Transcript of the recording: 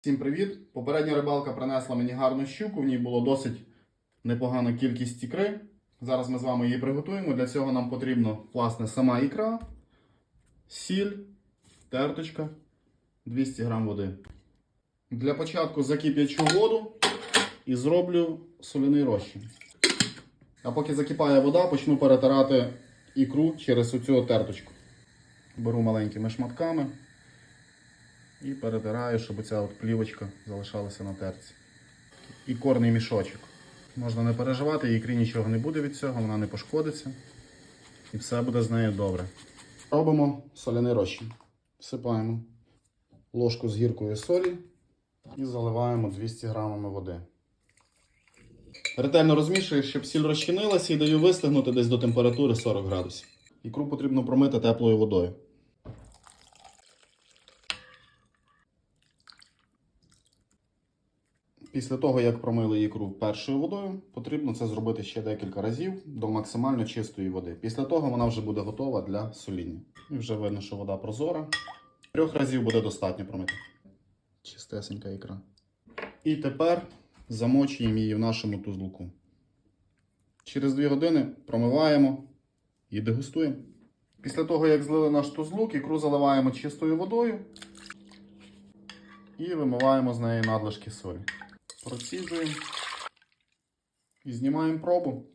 Всім привіт! Попередня рибалка принесла мені гарну щуку, в ній було досить непогана кількість ікри. Зараз ми з вами її приготуємо. Для цього нам потрібно, власне, сама ікра, сіль, терточка, 200 г води. Для початку закип'ячу воду і зроблю соляний розчин. А поки закипає вода, почну перетирати ікру через оцю терточку. Беру маленькими шматками і перетираю, щоб ця от плівочка залишалася на терці. І корний мішочок. Можна не переживати, ікрі нічого не буде від цього, вона не пошкодиться. І все буде з нею добре. Робимо соляний розчин. Всипаємо ложку з гіркою солі і заливаємо 200 грамами води. Ретельно розмішую, щоб сіль розчинилася і даю вистигнути десь до температури 40 градусів. Ікру потрібно промити теплою водою. Після того, як промили ікру першою водою, потрібно це зробити ще декілька разів до максимально чистої води. Після того вона вже буде готова для соління. І вже видно, що вода прозора. Трьох разів буде достатньо промити. Чистесенька ікра. І тепер замочуємо її в нашому тузлуку. Через 2 години промиваємо і дегустуємо. Після того, як злили наш тузлук, ікру заливаємо чистою водою і вимиваємо з неї надлишки солі. Проціджуємо і знімаємо пробу.